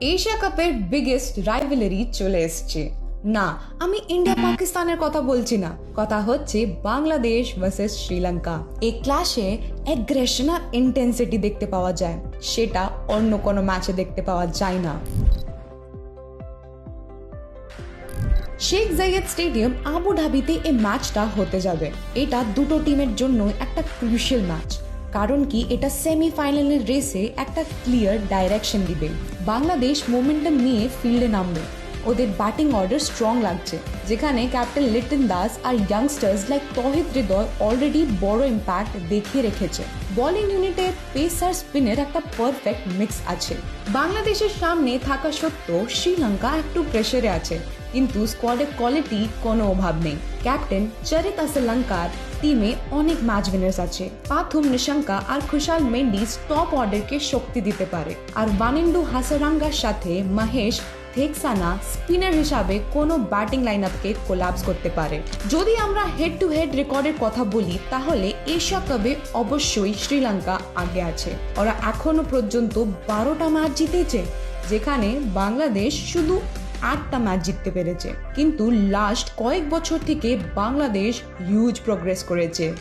Asia কাপের biggest rivalry চলে এসছে। না, আমি ইন্ডিয়া পাকিস্তানের কথা বলছি না। কথা হচ্ছে বাংলাদেশ ভার্সেস শ্রীলঙ্কা। এই ক্লাসে অ্যাগ্রেশন আর ইন্টেন্সিটি দেখতে পাওয়া যায়। সেটা অন্য কোনো ম্যাচে দেখতে পাওয়া যায় না। শেখ জায়েদ স্টেডিয়াম আবু ধাবিতে এই ম্যাচটা হতে যাবে। এটা দুটো টিমের জন্য একটা ক্রুশিয়াল ম্যাচ কারণ কি, এটা সেমিফাইনালের রেসে একটা ক্লিয়ার ডাইরেকশন দিবে। বাংলাদেশ মোমেন্টাম নিয়ে ফিল্ডে নামবে। ওদের ব্যাটিং অর্ডার স্ট্রং লাগছে, যেখানে ক্যাপ্টেন লিটন দাস আর youngsters like Towhid Hridoy already বড় ইম্প্যাক্ট দেখিয়ে রেখেছে। বোলিং ইউনিটে পেস আর স্পিনের একটা পারফেক্ট মিক্স আছে। বাংলাদেশের সামনে থাকা সত্ত্বেও শ্রীলঙ্কা একটু প্রেশারে আছে, কিন্তু স্কোয়াডের কোয়ালিটি কোনো অভাব নেই। ক্যাপ্টেন চরিত আসলঙ্কার টিমে অনেক ম্যাচ উইনার্স আছে। পাথুম, নিশঙ্কা আর খুশাল মেন্ডিস টপ অর্ডারকে শক্তি দিতে পারে। আর বানিন্ডু হাসারাঙ্গার সাথে মহেশ, থেকসানা স্পিনার হিসাবে কোনো ব্যাটিং লাইন আপকে কোলাপস করতে পারে। যদি আমরা হেড টু হেড রেকর্ডের কথা বলি, তাহলে এশিয়া কাপে অবশ্যই শ্রীলঙ্কা আগে আছে। ওরা এখনও পর্যন্ত বারোটা ম্যাচ জিতেছে, যেখানে বাংলাদেশ শুধু আটটা ম্যাচ জিততে পেরেছে। কিন্তু লাস্ট কয়েক বছর থেকে বাংলাদেশ হিউজ প্রোগ্রেস করেছে।